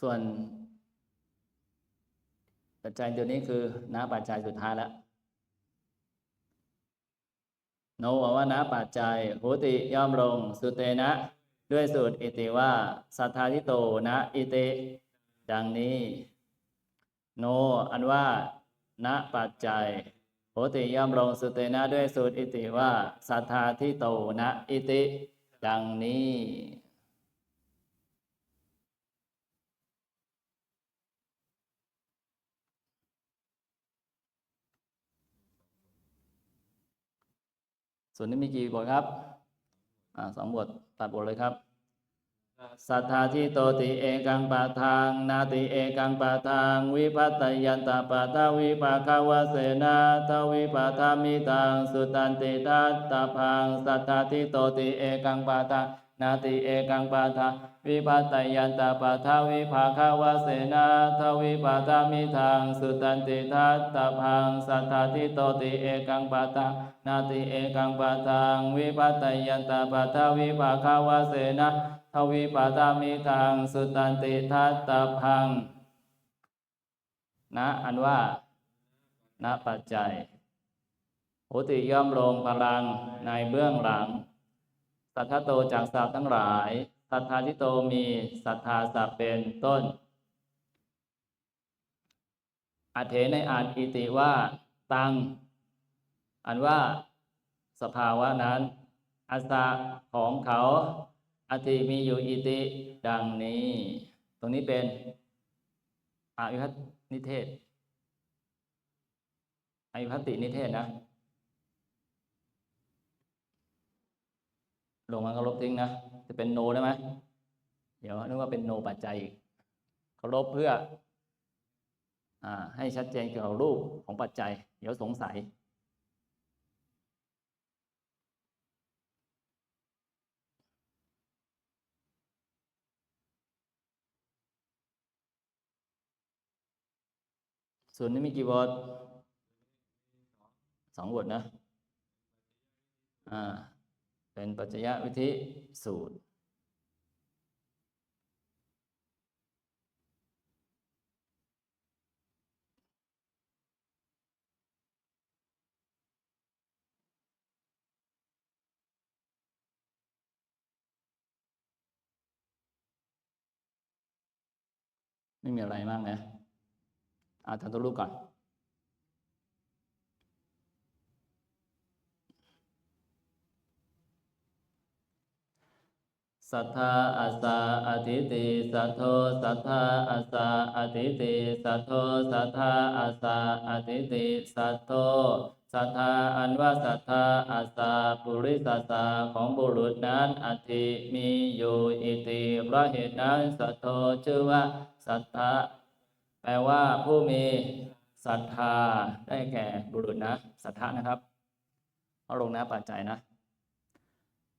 ส่วน ปัจจัยตัวนี้คือน้าปัจจัยสุดท้ายแล้วโนบอกว่านะปัจจัยโหติย่อมลง สุเตนะ ด้วยสูตรอิติว่าสัทธาทิโตนะ อิติดังนี้ โน อันว่านะปัจจัยโหติย่อมลงสุเตนะด้วยสูตรอิติว่าสัทธาทิโตนะ อิติ ดังนี้ ส่วนนี้มีกี่บทครับอ่าสองบทตัดบทเลยครับสัทธาทิโตติเอกังปะทางนาติเอกังปะทางวิพัตยันตปะทาวิปะคาวเสนาทวิปะทามิตังสุตันติทัตตพังสัทธาทิโตติเอกังปะทางนาติเอกังปะทา วิพัตยันตาปะทาวิภาคาวเสนาทวิปะทามิทังสุตันติทัตตพังสัทธาทิโตติเอกังปะทานาติเอกังปะทางวิพัตยันตาปะทาวิภาคาวเสนาทวิปาตามิทังสุตันติทัตตพังนะอันว่าณปัจจัยโหติย่อมลงพลังในเบื้องหลังสัทธโตจากสัตว์ทั้งหลาย สัทธาทิโตมีศรัทธาสัพเป็นต้นอัเถในอาจอิติว่าตัง อันว่าสภาวะนั้นอาสาของเขาอติมีอยู่อิติดังนี้ ตรงนี้เป็นอายุพัตนิเทศอายุพัตตินิเทศนะ ลงมาก็ลบทิ้งนะ จะเป็นโนได้ไหมเดี๋ยวนึกว่าเป็นโนปัจจัยเขาลบเพื่ออให้ชัดเจนเกี่ยวกับรูปของปัจจัย เดี๋ยวสงสัย ส่วนนี้มีกี่บทสองบทนะ อ่า เป็นปัจจยวิธิสูตร ไม่มีอะไรมากนะอ่าทำตัวรูปก่อน สัทธาอาสาอธิติสัทโธสัทธาอาสาอธิติสัทโธสัทธาอาสาอธิติสัทโธสัทธาอันว่าสัทธาอาสาปุริสัสสาของบุรุษนั้นอธิมีอยู่อิติเพราะเหตุนั้นสัทโธชื่อว่าสัทธาแปลว่าผู้มีศรัทธาได้แก่บุรุษนะศรัทธานะครับเอาลงนะปัจจัยนะ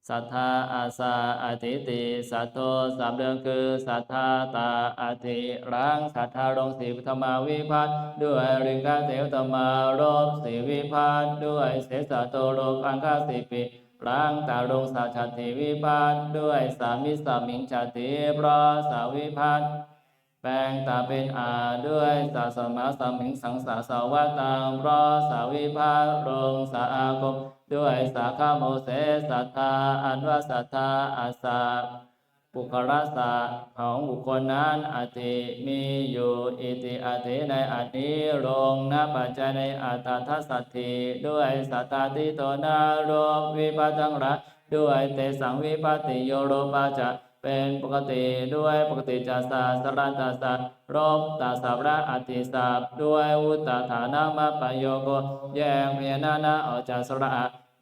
ศรัทธาอาสาอธิติสัทโธสามเดือนคือศรัทธาตาอธิรังศรัทธาลงสีปฐมาวิพัฒน์ด้วยริงกาเสวตมารบสีวิพัฒน์ด้วยเสสะโตโลกังคาสิปิรังตาลงสัจจติวิพัฒน์ด้วยสามิสามิงจติเพราะสาวิพัฒน์แปลงตาเป็นอาด้วยสาสมาสามิงสังสาสาวตามรอสาวิภารงสาอาคม ด้วยสาขาโมเสสัทธาอันว่าสัทธาอาสาปุคลาสะของบุคคลนั้นอติมีอยู่อิติอติในอันนี้ลงนับปัจจัยในอัตถัสสัตถิด้วยสัตตาติโตนารมวิปัสสังระด้วยเตสังวิปัสติโยโรปาจะ เป็นปกติด้วยปกติจัสสะสรันตัสสะรบตัสสะระอติสัพด้วยอุตตฐานามาปโยโกแยกเมียนานาออกจากสระ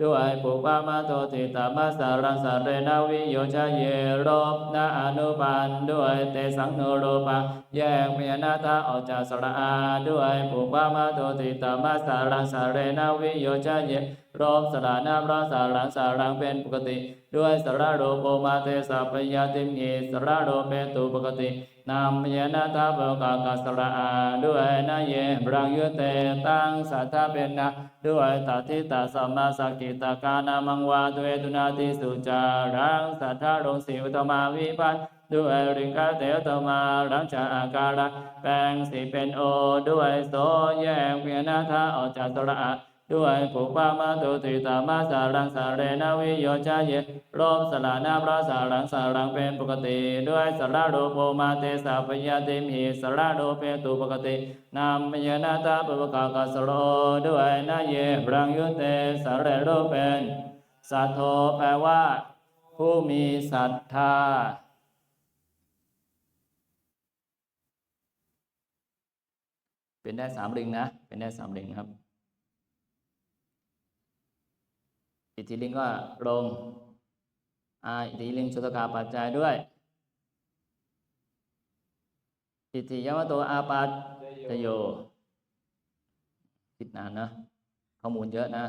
ด้วยปุปามาโตติตามาสารังสาเรนาวิโยชะเยรบนาอนุปันด้วยเตสังโนโรปังแยกเมียนาตาออกจากสระอาด้วยปุปามาโตติตามาสารังสาเรนาวิโยชะเย รบสระนาพระสารังสารังเป็นปกติ ด้วยสระโรโปมาเตสัพยาติมีสระโรเปตุปกตินามยนะทาเบกากาสระอาด้วยนาเยบรังยุเตตั้งสัทธาเป็นนะด้วยตัทิตาสัมมาสกิตากานามังวาด้วยตุนาติสุจารังสัทธารงสิวตมาวิพันด้วยริงคาเตตมารังชาอาการะแปลงสีเป็นโอ ด้วยโสแยกเวียนาทาออกจากสระอะ ด้วยผูปามาตุติตามาสารังสาเรนาวิโยชาเยลมสลานาพระสารังสารังเป็นปกติ ด้วยสระโรโภมาเตสาปยาติมหิสระโรเปตุปกตินามยนาตาปปกากาสโรด้วยนาเยรังยุเตสาเรโรเป็นสัทโธแปลว่า ผู้มีศรัทธาเป็นได้สามลิงนะ เป็นได้สามลิงครับ อิทธิลิงก็ลงอาอิทธิลิงชุตกาปัจจัยด้วย อิทธิยมโตอาปัตตโยคิดนานนะ ข้อมูลเยอะนะ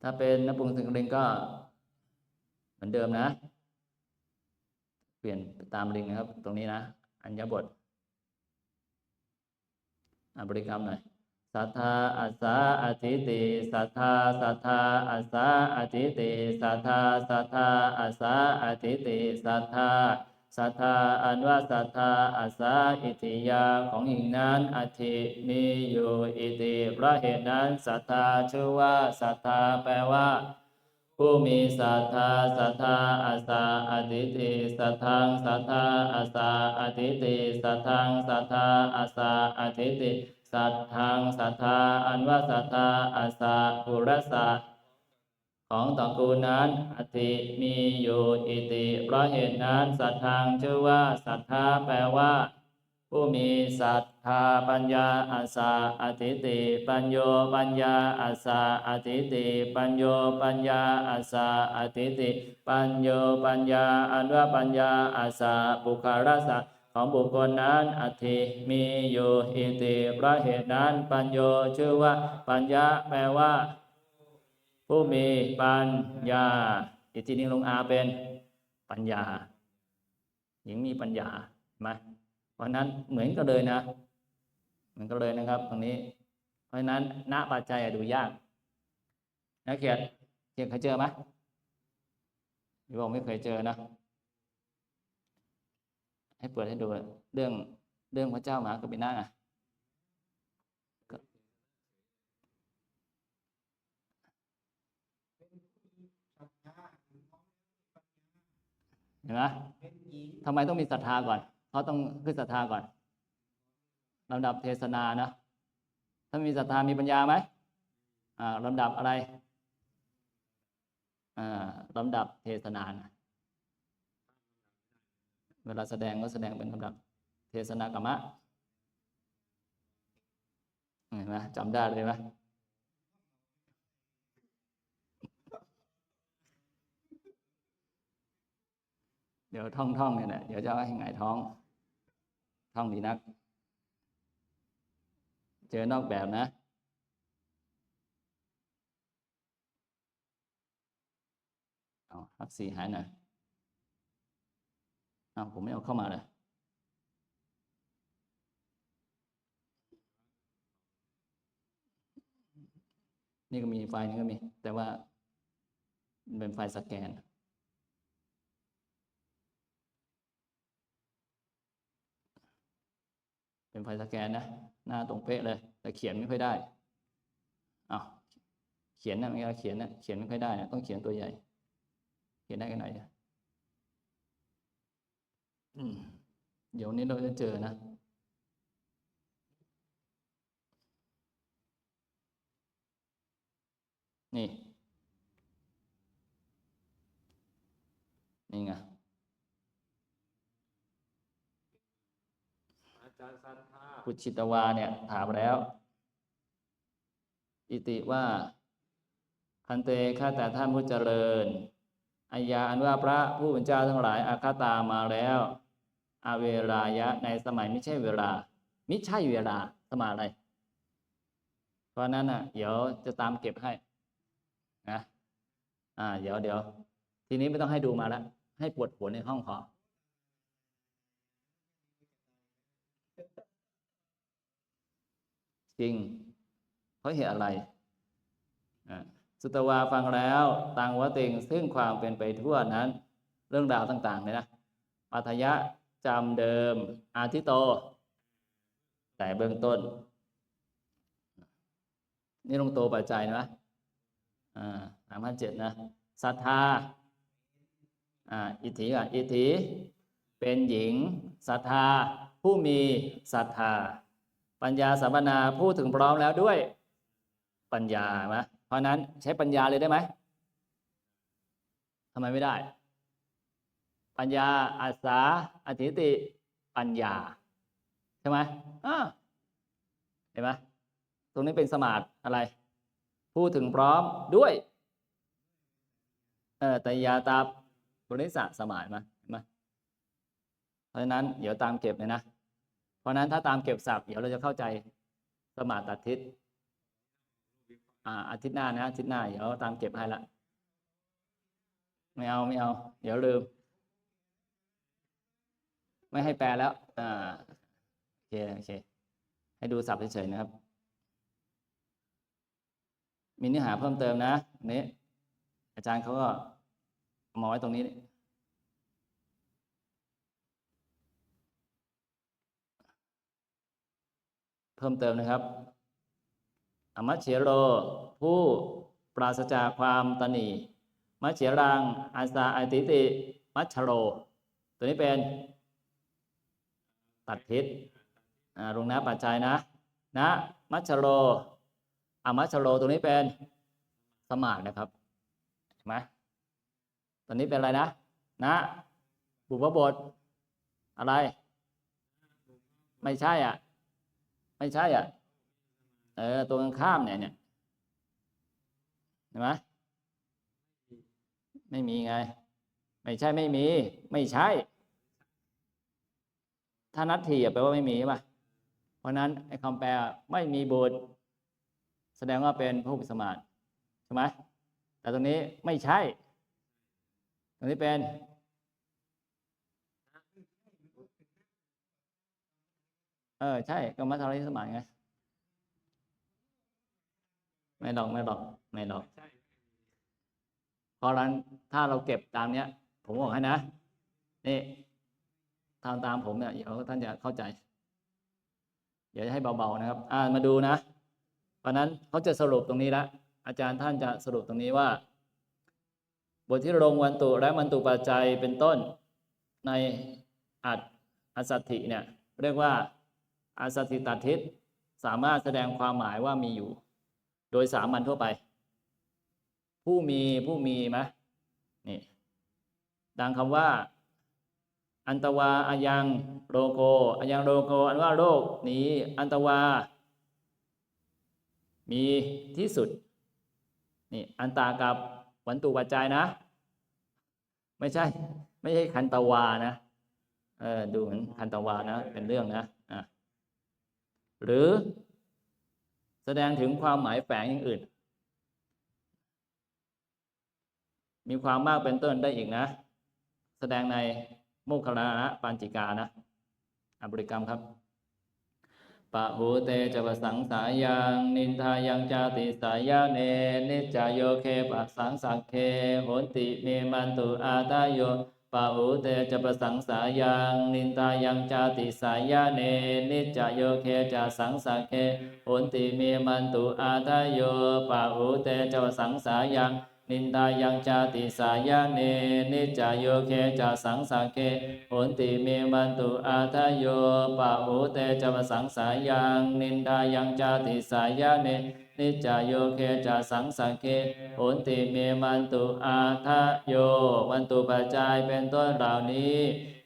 ถ้าเป็นนปุงสิงลิงก็เหมือนเดิมนะ เปลี่ยนตามลิงนะครับ ตรงนี้นะ อัญญบทอ่านบริกรรมหน่อย สัทธาอัสสาอธิติสัทธาสัทธาอัสสาอธิติสัทธาสัทธาอัสสาอธิติสัทธาสัทธาอันว่าสัทธาอัสาอิติยาของหิ่งนั้นอธิมีอยู่อิติเพราะเหตุนั้นสัทธาชื่อว่าสัทธาแปลว่า ผู้มีศรัทธาศรัทธาอาสาอธิติสัทธังศรัทธาอาสาอธิติสัทธังศรัทธาอาสาอธิติสัทธังศรัทธาอันว่าศรัทธาอาสาปุรสะของตระกูลนั้นอธิมีอยู่อิติเพราะเหตุนั้นศรัทธังชื่อว่าศรัทธาแปลว่า ผู้มีศรัทธาปัญญาอาสาอธิติปัญโยปัญญาอาสาอธิติปัญโยปัญญาอาสาอธิติ ปัญโยปัญญาอันว่าปัญญาอาสาปุคารสะ ของบุคคลนั้นอธิมีอยู่อิติพระเหตุนั้นปัญโยชื่อว่าปัญญาแปลว่า ผู้มีปัญญา อิทธินิลงอาเป็นปัญญา หญิงมีปัญญาไหมเพราะนั้นเหมือนกันเลยนะ เหมือนกันเลยนะครับ ตรงนี้ เพราะนั้นณปัจจัยดูยากนะเขียนเขียนเคยเจอไหมหรือบอกไม่เคยเจอนะ ให้เปิดให้ดูเรื่องเรื่องพระเจ้าหมากบินาอะเห็นไหมทำไมต้องมีศรัทธาก่อนเพราะต้องคือศรัทธาก่อนลำดับเทศนานะ ถ้ามีศรัทธามีปัญญาไหมอ่าลำดับอะไรอ่าลำดับเทศนานะ เวลาแสดงก็แสดงเป็นลำดับเทศนากรรมะเห็นไหมจำได้เลยไหมเดี๋ยวท่องท่องเนี่ยนะเดี๋ยวจะให้หงายท้อง ท่องดีนัก เจอนอกแบบนะเอาฮักสี่หายหน่อย อ้าวผมไม่เอาเข้ามาเลยนี่ก็มีไฟล์นี้ก็มี แต่ว่ามันเป็นไฟล์สแกน เป็นไฟล์สแกนนะ หน้าตรงเป๊ะเลย แต่เขียนไม่ค่อยได้อ้าวเขียนนะไม่เอาเขียนนะเขียนไม่ค่อยได้นะต้องเขียนตัวใหญ่ เขียนได้กันไหนเนี่ย เดี๋ยวนี้เราจะเจอนะ นี่ นี่ไงอาจารย์สันธาพุชิตวาเนี่ย ถามแล้ว อิติว่า พันเตข้าแต่ท่านผู้เจริญอายาอันว่าพระผู้เป็นเจ้าทั้งหลายอาคาตามาแล้ว อเวรายะในสมัยไม่ใช่เวลา ไมิใช่เวลาสมัยอะไร เพราะนั้นอะ เดี๋ยวจะตามเก็บให้นะอ่า เดี๋ยวเดี๋ยวทีนี้ไม่ต้องให้ดูมาแล้วให้ปวดหัวในห้องพอจริง เพราะเหตุอะไรอะสุตวาฟังแล้วตังวติงซึ่งความเป็นไปทั่วนั้น เรื่องราวต่าง ๆ เลยนะปัทยะ จำเดิมอาทิโต แต่เบื้องต้น นี่ลงโตปัจจัยนะอ่าสามพันเจ็ดนะศรัทธาอ่าอิทธิอะอิทธิเป็นหญิงศรัทธา ผู้มีศรัทธา ปัญญาสัมปนาพูดถึงพร้อมแล้วด้วยปัญญาไหมเพราะนั้นใช้ปัญญาเลยได้ไหมทำไมไม่ได้ ปัญญาอาสาอธิติ ปัญญา ใช่ไหมอ่าเห็นไหมตรงนี้เป็นสมาร์ทอะไร พูดถึงพร้อมด้วย เออแต่ยาตาบริษัทสมาร์ทมาเห็นไหมเพราะฉะนั้นเดี๋ยวตามเก็บเลยนะ เพราะนั้นถ้าตามเก็บศัพท์เดี๋ยวเราจะเข้าใจสมาร์ตตัดทิศอ่าอาทิตย์หน้านะอาทิตย์หน้าเดี๋ยวตามเก็บให้ละไม่เอาไม่เอา เดี๋ยวลืม ไม่ให้แปลแล้ว อ่า โอเค โอเค ให้ดูศัพท์เฉยๆนะครับ มีเนื้อหาเพิ่มเติมนะนี้อาจารย์เขาก็เอามาไว้ตรงนี้เพิ่มเติมนะครับ อมัชเชโร ผู้ปราศจากความตนีมัชเชรังอาสาอติติ มัชโร ตัวนี้เป็น ตัดทิศอ่าลงนะปัจจัยนะ นะมัชโรอามัชโรตัวนี้เป็นสมาร์ทนะครับเห็นไหมตัวนี้เป็นอะไรนะ นะ บุพบท อะไร ไม่ใช่อะ ไม่ใช่อะ เออตัวข้ามเนี่ยเนี่ยเห็นไหมไม่มีไง ไม่ใช่ไม่มี ไม่ใช่ ถ้านัตถีแปลว่าไม่มีใช่ปะเพราะนั้นไอ้คำแปลไม่มีบุตร แสดงว่าเป็นผู้สมาธิใช่ไหมแต่ตรงนี้ไม่ใช่ ตรงนี้เป็นเออใช่กรรมฐานสมัยไงไม่ดอกไม่ดอกไม่ดอกเพราะนั้นถ้าเราเก็บตามเนี้ย ผมบอกให้นะนี่ ทำตามผมเนี่ยเดี๋ยวท่านจะเข้าใจ เดี๋ยวจะให้เบาๆนะครับ อ่านมาดูนะเพราะนั้นเขาจะสรุปตรงนี้ละอาจารย์ท่านจะสรุปตรงนี้ว่า บทที่ลงวันตุและมันตุปัจจัยเป็นต้นในอัดอสัตถิเนี่ยเรียกว่าอาสัตถิตัดทิศสามารถแสดงความหมายว่ามีอยู่ โดยสามัญทั่วไป ผู้มีผู้มีไหมนี่ดังคำว่า อันตวาอายังโรโกอายังโรโก อันว่าโรคนี้ อันตวา มีที่สุด นี่ อันตากับวันตุปัจจัยนะ ไม่ใช่ ไม่ใช่คันตวานะ เออ ดูเหมือนคันตวานะ เป็นเรื่องนะอะหรือแสดงถึงความหมายแฝงอย่างอื่น มีความมากเป็นต้นได้อีกนะ แสดงใน โมคคลานะปัญจิกานะอบริกรรมครับปะหูเตจะปะสังสายังนินทายังจาติสายาเนนิจจโยเคปะสังสักเคโหนติเมมันตุอาตายโยปะหูเตจะปะสังสายังนินทายังจาติสายาเนนิจจโยเคจะสังสักเคโหนติเมมันตุอาตายโยปะหูเตจะปะสังสายัง นินทายังจาติสายาเนนิจจโยเคจะสังสักเคโหนติเมมันตุอาทโยปะหูเตจะวสังสายังนินทายังจาติสายาเนนิจจโยเคจะสังสักเคโหนติเมมันตุอาทโยมันตุปัจจัยเป็นต้นเหล่านี้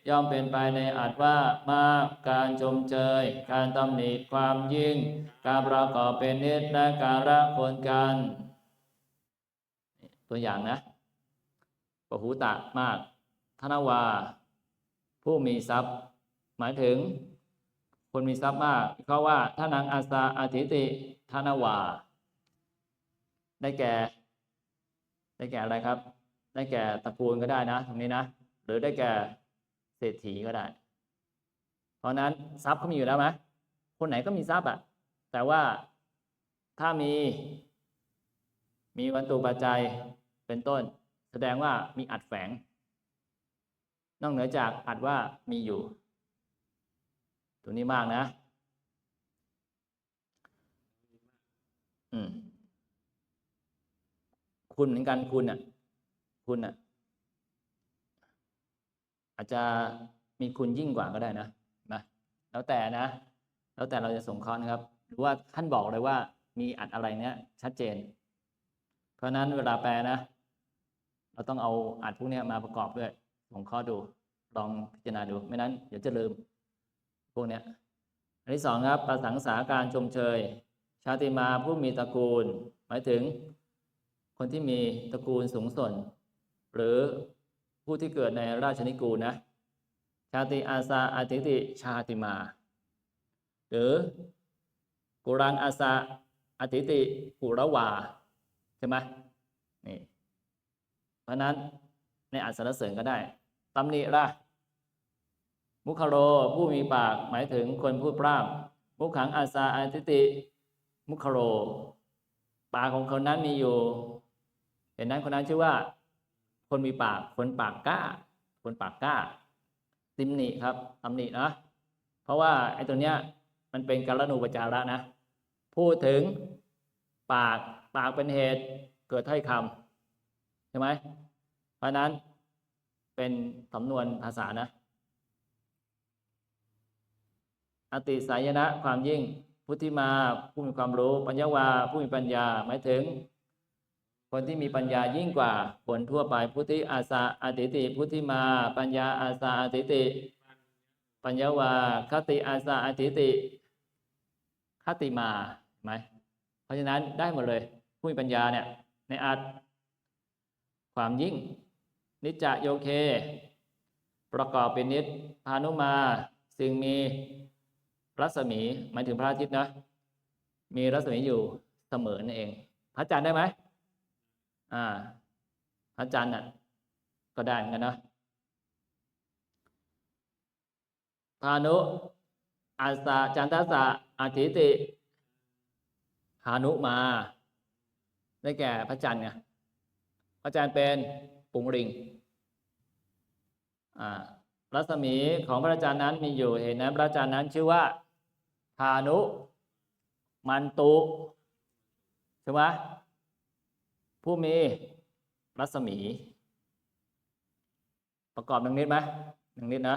ย่อมเป็นไปในอัตว่ามากการชมเชย การตำหนิความยิ่ง การประกอบเป็นนิสและการรักคนกัน ตัวอย่างนะปหูตะมาก ธนวา ผู้มีทรัพย์ หมายถึง คนมีทรัพย์มากเขาว่าท่านังอาสาอาทิติธนวา ได้แก่ ได้แก่อะไรครับ ได้แก่ตระกูลก็ได้นะ ตรงนี้นะ หรือได้แก่เศรษฐีก็ได้ เพราะนั้นทรัพย์เขามีอยู่แล้วไหมคนไหนก็มีทรัพย์อะแต่ว่าถ้ามี มีวัตถุปัจจัย เป็นต้น แสดงว่ามีอัดแฝง นอกเหนือจากอัดว่ามีอยู่ ตัวนี้มากนะ อืม คุณเหมือนกันคุณอะ คุณอะ อาจจะมีคุณยิ่งกว่าก็ได้นะนะแล้วแต่นะ แล้วแต่เราจะสงเคราะห์นะครับ หรือว่าท่านบอกเลยว่ามีอัดอะไรเนี้ยชัดเจน เพราะฉะนั้นเวลาแปลนะ เราต้องเอาอัดพวกนี้มาประกอบด้วยสงเคราะห์ดูลองพิจารณาดู ไม่นั้นเดี๋ยวจะลืม พวกนี้อันที่สองครับประสังสาการชมเชย ชาติมาผู้มีตระกูล หมายถึง คนที่มีตระกูลสูงส่งหรือผู้ที่เกิดในราชนิกูลนะ ชาติอาสาอาติติชาติมา หรือกุรังอาสาอาติติกุระวา ใช่ไหมนี่ ราะนั้นในอัศรรเสริญก็ได้ตำหนิละมุคโรผู้มีปากหมายถึงคนพูดปร้ำมุขขังอาสาอาติติ มุคโร ปากของคนนั้นมีอยู่เห็นนั้นคนนั้นชื่อว่า คนมีปากคนปากกล้า คนปากกล้า ติมหนิครับตำหนินะเพราะว่าไอ้ตัวเนี้ยมันเป็นการนูปจาระนะ พูดถึงปากปากเป็นเหตุเกิดถ้อยคำ ใช่ไหมเพราะนั้นเป็นสำนวนภาษานะ อติสายนะความยิ่ง พุทธิมาผู้มีความรู้ปัญญาวาผู้มีปัญญาหมายถึง คนที่มีปัญญายิ่งกว่าคนทั่วไปพุทธิอาสาอาติติ พุทธิมา ปัญญาอาสาอาติติ ปัญญาวาคติอาสาอาติติคติมาไหมเพราะฉะนั้นได้หมดเลย ผู้มีปัญญาเนี่ยในอัด ความยิ่ง นิจจโยเค ประกอบเป็นนิจพานุมาสิ่งมีรัศมีหมายถึงพระอาทิตย์นะมีรัศมีอยู่เสมอนั่นเอง พระจันทร์ได้ไหมอ่า พระจันทร์น่ะก็ได้เหมือนกันนะพานุอาสาจันทสะอาทิติหานุมา ได้แก่พระจันทร์ไง ระจันทร์เป็นปุงริงรัศมีของพระจันทร์นั้นมีอยู่เห็นนั้นพระจันทร์นั้นชื่อว่าพานุ มันตุใช่ไหมผู้มีรัศมี ประกอบดังนี้ไหมดังนี้นะ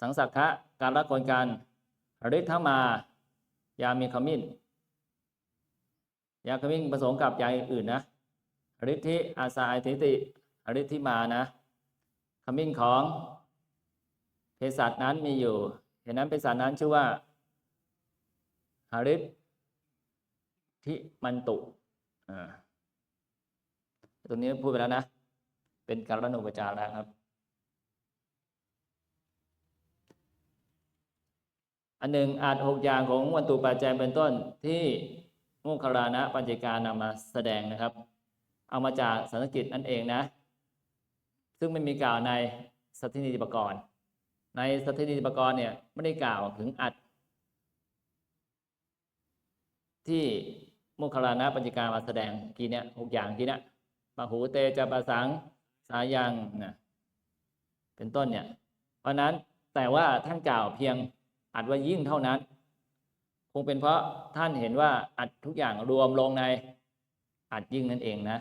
สังสักขะการละคนกันฤทธมายามีขมิ้นยาขมิ้นผสมกับยาอื่นนะ ฤทธิอาสาไอติติฤทธิมานะขมิ้นของเภสัชนั้นมีอยู่เห็นนั้นเภสัชนั้นชื่อว่าหาริทธิมันตุอ่าตรงนี้พูดไปแล้วนะ เป็นการนุปจาระครับ อันหนึ่งอาจหกอย่างของวันตุปัจจัยเป็นต้นที่มุขลานะปัญจการนำมาแสดงนะครับ เอามาจากสันสกิตนั่นเองนะ ซึ่งไม่มีกล่าวในสถินิติปกรณ์ ในสถินิติปกรณ์เนี่ยไม่ได้กล่าวถึงอัดที่มุขลานะปัญจการมาแสดงกี่เนี่ยหกอย่างกี่เนี่ยปะหูเตจะประสังสายังนะเป็นต้นเนี่ย เพราะนั้นแต่ว่าท่านกล่าวเพียงอัดว่ายิ่งเท่านั้น คงเป็นเพราะท่านเห็นว่าอัดทุกอย่างรวมลงในอัดยิ่งนั่นเองนะ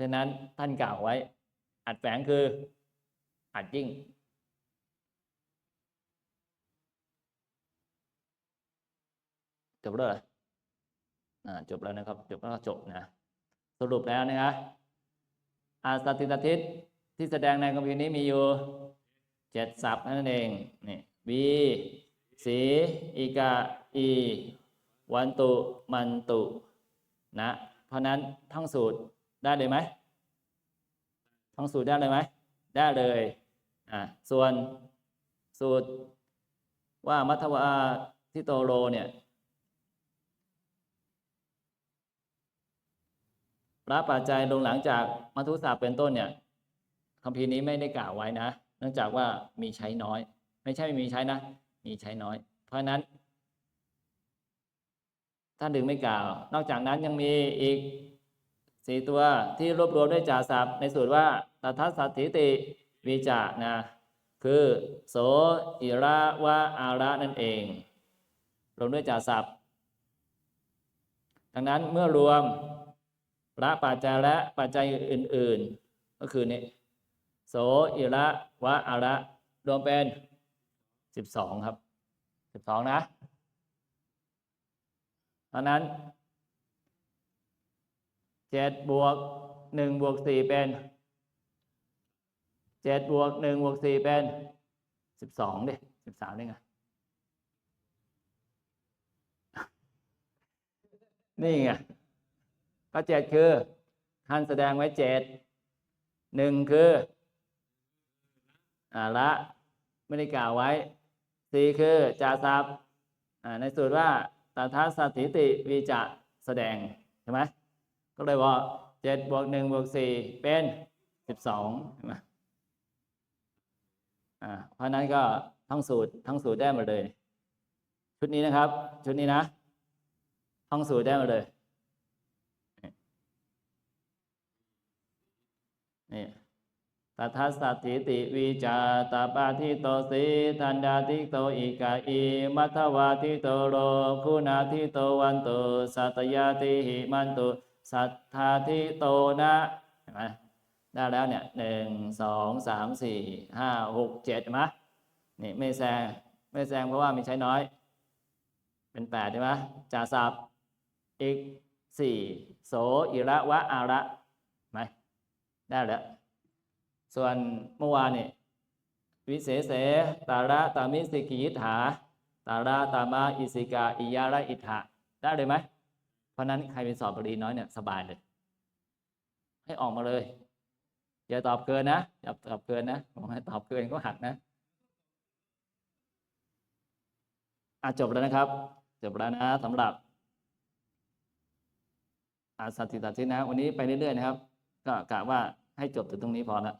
ฉะนั้นท่านกล่าวไว้ อัดแฝงคืออัดยิ่ง จบแล้วเหรออ่าจบแล้วนะครับ จบแล้วจบนะ สรุปแล้วนะครับอาสติตทิศที่แสดงในคัมภีร์นี้มีอยู่เจ็ดศัพท์นั่นเองนี่วีสีอีกาอีวันตุ มันตุ นะ เพราะนั้นท่องสูตร ได้เลยไหมท่องสูตรได้เลยไหมได้เลยอ่าส่วนสูตรว่ามัทวาทิโตโรเนี่ยพระปัจจัยลงหลังจากมัทุสาเป็นต้นเนี่ยคำพีร์นี้ไม่ได้กล่าวไว้นะ เนื่องจากว่ามีใช้น้อย ไม่ใช่ไม่มีใช้นะ มีใช้น้อย เพราะนั้นท่านดึงไม่กล่าว นอกจากนั้นยังมีอีก สี่ตัวที่รวบรวมด้วยจ่าศัพท์ในสูตรว่าตถาสัตถิติวิจานะคือโสอิระวะอาระนั่นเอง รวมด้วยจ่าศัพท์ ดังนั้นเมื่อรวมละปัจจัยและปัจจัยอื่น ๆ ก็คือนี่โสอิระวะอาระรวมเป็นสิบสองครับสิบสองนะเพราะนั้น เจ็ดบวกหนึ่งบวกสี่เป็นเจ็ดบวกหนึ่งบวกสี่เป็นสิบสองดิสิบสามได้ไง นี่ไงก็เจ็ดคือท่านแสดงไว้เจ็ดหนึ่งคืออ่าละไม่ได้กล่าวไว้สี่คือจาซับอ่าในสูตรว่าตาทัสสถิติวิจะแสดง ใช่ไหม ก็เลยว่าเจ็ดบวกหนึ่งบวกสี่เป็นสิบสองใช่ไหมอ่าเพราะนั้นก็ทั้งสูตรทั้งสูตรได้หมดเลย ชุดนี้นะครับ ชุดนี้นะท่องสูตรได้หมดเลยนี่ตัทธัสสะถิติวิจาตาปาทิโตสีทันดาทิโตอิกาอิมัทวาทิโตโรคุณาทิโตวันตุสัตยาติหิมันตุ สัทธาทิโตนะเห็นไหมได้แล้วเนี่ยหนึ่งสองสามสี่ห้าหกเจ็ดเห็นไหมนี่ไม่แซงไม่แซงเพราะว่ามีใช้น้อย เป็นแปดใช่ไหมจ่าศัพท์อีกสี่โสอิระวะอาระไหมได้แล้วส่วนเมื่อวานนี่วิเศษเสตาระตามิสิกิยิฐาตาระตามาอิสิกาอิยาระอิทะได้เลยไหม ราะนั้นใครเป็นสอบบรีน้อยเนี่ยสบายเลย ให้ออกมาเลย อย่าตอบเกินนะอย่าตอบเกินนะผมให้ตอบเกินก็หักนะอะจบแล้วนะครับ จบแล้วนะสำหรับอาสัตติตัดสินนะ วันนี้ไปเรื่อยๆนะครับ ก็กะว่าให้จบถึงตรงนี้พอละ